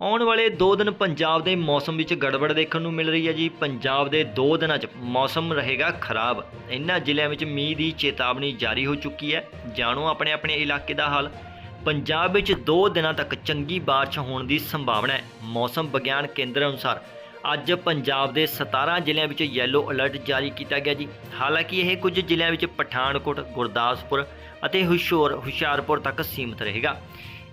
ਆਉਣ ਵਾਲੇ 2 ਦਿਨ ਪੰਜਾਬ ਦੇ ਮੌਸਮ ਵਿੱਚ ਗੜਬੜ ਦੇਖਣ ਨੂੰ ਮਿਲ ਰਹੀ ਹੈ ਜੀ। ਪੰਜਾਬ ਦੇ 2 ਦਿਨਾਂ 'ਚ ਮੌਸਮ ਰਹੇਗਾ ਖਰਾਬ। ਇਨ੍ਹਾਂ ਜ਼ਿਲ੍ਹਿਆਂ ਵਿੱਚ ਮੀਂਹ ਦੀ ਚੇਤਾਵਨੀ ਜਾਰੀ ਹੋ ਚੁੱਕੀ ਹੈ। ਜਾਣੋ ਆਪਣੇ ਆਪਣੇ ਇਲਾਕੇ ਦਾ ਹਾਲ। ਪੰਜਾਬ ਵਿੱਚ 2 ਦਿਨਾਂ ਤੱਕ ਚੰਗੀ ਬਾਰਿਸ਼ ਹੋਣ ਦੀ ਸੰਭਾਵਨਾ ਹੈ। ਮੌਸਮ ਵਿਗਿਆਨ ਕੇਂਦਰ ਅਨੁਸਾਰ ਅੱਜ ਪੰਜਾਬ ਦੇ 17 ਜ਼ਿਲ੍ਹਿਆਂ ਵਿੱਚ ਯੈਲੋ ਅਲਰਟ ਜਾਰੀ ਕੀਤਾ ਗਿਆ ਜੀ। ਹਾਲਾਂਕਿ ਇਹ ਕੁਝ ਜ਼ਿਲ੍ਹਿਆਂ ਵਿੱਚ ਪਠਾਨਕੋਟ, ਗੁਰਦਾਸਪੁਰ ਅਤੇ ਹੁਸ਼ਿਆਰ ਹੁਸ਼ਿਆਰਪੁਰ ਤੱਕ ਸੀਮਿਤ ਰਹੇਗਾ।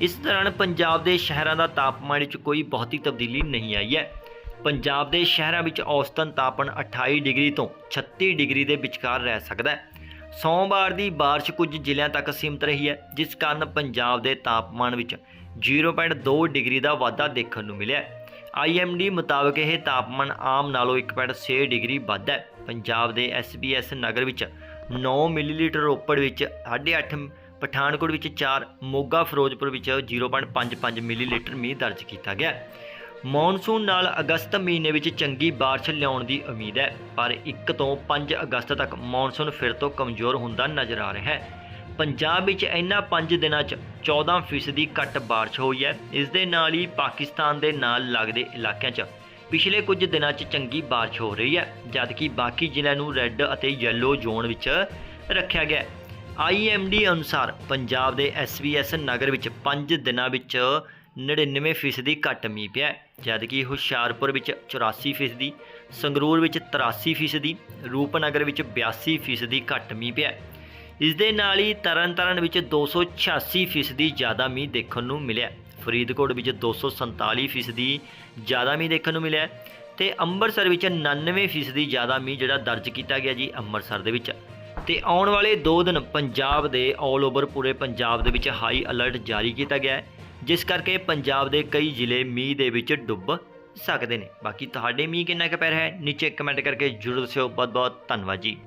ਇਸ ਦੌਰਾਨ ਪੰਜਾਬ ਦੇ ਸ਼ਹਿਰਾਂ ਦਾ ਤਾਪਮਾਨ ਵਿੱਚ ਕੋਈ ਬਹੁਤੀ ਤਬਦੀਲੀ ਨਹੀਂ ਆਈ ਹੈ। ਪੰਜਾਬ ਦੇ ਸ਼ਹਿਰਾਂ ਵਿੱਚ ਔਸਤਨ ਤਾਪਮਾਨ 28 ਡਿਗਰੀ ਤੋਂ 36 ਡਿਗਰੀ ਦੇ ਵਿਚਕਾਰ ਰਹਿ ਸਕਦਾ ਹੈ। ਸੋਮਵਾਰ ਦੀ ਬਾਰਿਸ਼ ਕੁਝ ਜ਼ਿਲ੍ਹਿਆਂ ਤੱਕ ਸੀਮਿਤ ਰਹੀ ਹੈ, ਜਿਸ ਕਾਰਨ ਪੰਜਾਬ ਦੇ ਤਾਪਮਾਨ ਵਿੱਚ 0.2 ਡਿਗਰੀ ਦਾ ਵਾਧਾ ਦੇਖਣ ਨੂੰ ਮਿਲਿਆ ਹੈ। ਆਈਐਮਡੀ ਮੁਤਾਬਕ ਇਹ ਤਾਪਮਾਨ ਆਮ ਨਾਲੋਂ 1.6 ਡਿਗਰੀ ਵੱਧ ਹੈ। ਪੰਜਾਬ ਦੇ ਐਸਬੀਐਸ ਨਗਰ ਵਿੱਚ 9 ਮਿਲੀਲੀਟਰ ਰੋਪੜ ਵਿੱਚ 8.5 ਪਠਾਨਕੋਟ ਵਿੱਚ 4 ਮੋਗਾ, ਫਿਰੋਜ਼ਪੁਰ ਵਿੱਚ 0.55 ਮਿਲੀਲੀਟਰ ਮੀਂਹ ਦਰਜ ਕੀਤਾ ਗਿਆ ਮੌਨਸੂਨ ਨਾਲ ਅਗਸਤ ਮਹੀਨੇ ਵਿੱਚ ਚੰਗੀ ਬਾਰਿਸ਼ ਲਿਆਉਣ ਦੀ ਉਮੀਦ ਹੈ, ਪਰ 1 ਤੋਂ 5 ਅਗਸਤ ਤੱਕ ਮੌਨਸੂਨ ਫਿਰ ਤੋਂ ਕਮਜ਼ੋਰ ਹੁੰਦਾ ਨਜ਼ਰ ਆ ਰਿਹਾ ਹੈ। ਪੰਜਾਬ ਵਿੱਚ ਇਹਨਾਂ 5 ਦਿਨਾਂ 'ਚ 14% ਘੱਟ ਬਾਰਿਸ਼ ਹੋਈ ਹੈ। ਇਸ ਦੇ ਨਾਲ ਹੀ ਪਾਕਿਸਤਾਨ ਦੇ ਨਾਲ ਲੱਗਦੇ ਇਲਾਕਿਆਂ 'ਚ ਪਿਛਲੇ ਕੁਝ ਦਿਨਾਂ 'ਚ ਚੰਗੀ ਬਾਰਿਸ਼ ਹੋ ਰਹੀ ਹੈ, ਜਦਕਿ ਬਾਕੀ ਜ਼ਿਲ੍ਹਿਆਂ ਨੂੰ ਰੈੱਡ ਅਤੇ ਯੈਲੋ ਜ਼ੋਨ ਵਿੱਚ ਰੱਖਿਆ ਗਿਆ ਆਈਐਮਡੀ ਅਨੁਸਾਰ ਪੰਜਾਬ ਦੇ ਐਸਵੀਐਸ ਨਗਰ ਵਿੱਚ 5 ਦਿਨਾਂ ਵਿੱਚ 99% ਘੱਟ ਮੀਂਹ ਪਿਆ ਜਦਕਿ ਹੁਸ਼ਿਆਰਪੁਰ ਵਿੱਚ 84% ਸੰਗਰੂਰ ਵਿੱਚ 83% ਰੂਪਨਗਰ ਵਿੱਚ 82% ਘੱਟ ਮੀਂਹ ਪਿਆ ਇਸ ਦੇ ਨਾਲ ਹੀ ਤਰਨਤਾਰਨ ਵਿੱਚ 286% ਜ਼ਿਆਦਾ ਮੀਂਹ ਦੇਖਣ ਨੂੰ ਮਿਲਿਆ ਫਰੀਦਕੋਟ ਵਿੱਚ 247% ਜ਼ਿਆਦਾ ਮੀਂਹ ਦੇਖਣ ਨੂੰ ਮਿਲਿਆ ਹੈ ਤੇ ਅੰਮ੍ਰਿਤਸਰ ਵਿੱਚ 99% ਜ਼ਿਆਦਾ ਮੀਂਹ ਜਿਹੜਾ ਦਰਜ ਕੀਤਾ ਗਿਆ ਜੀ ਅੰਮ੍ਰਿਤਸਰ ਦੇ ਵਿੱਚ। ਤੇ ਆਉਣ ਵਾਲੇ 2 ਦਿਨ ਪੰਜਾਬ ਦੇ 올 ਓਵਰ ਪੂਰੇ ਪੰਜਾਬ ਦੇ ਵਿੱਚ ਹਾਈ ਅਲਰਟ ਜਾਰੀ ਕੀਤਾ ਗਿਆ ਹੈ, ਜਿਸ ਕਰਕੇ ਪੰਜਾਬ ਦੇ ਕਈ ਜ਼ਿਲ੍ਹੇ ਮੀਂਹ ਦੇ ਵਿੱਚ ਡੁੱਬ ਸਕਦੇ ਨੇ। ਬਾਕੀ ਤੁਹਾਡੇ ਮੀਂਹ ਕਿੰਨਾ ਕੁ ਪੈ ਰਿਹਾ ਹੈ, ਨੀਚੇ ਕਮੈਂਟ ਕਰਕੇ ਜਰੂਰ ਦੱਸਿਓ। ਬਹੁਤ ਬਹੁਤ ਧੰਨਵਾਦ ਜੀ।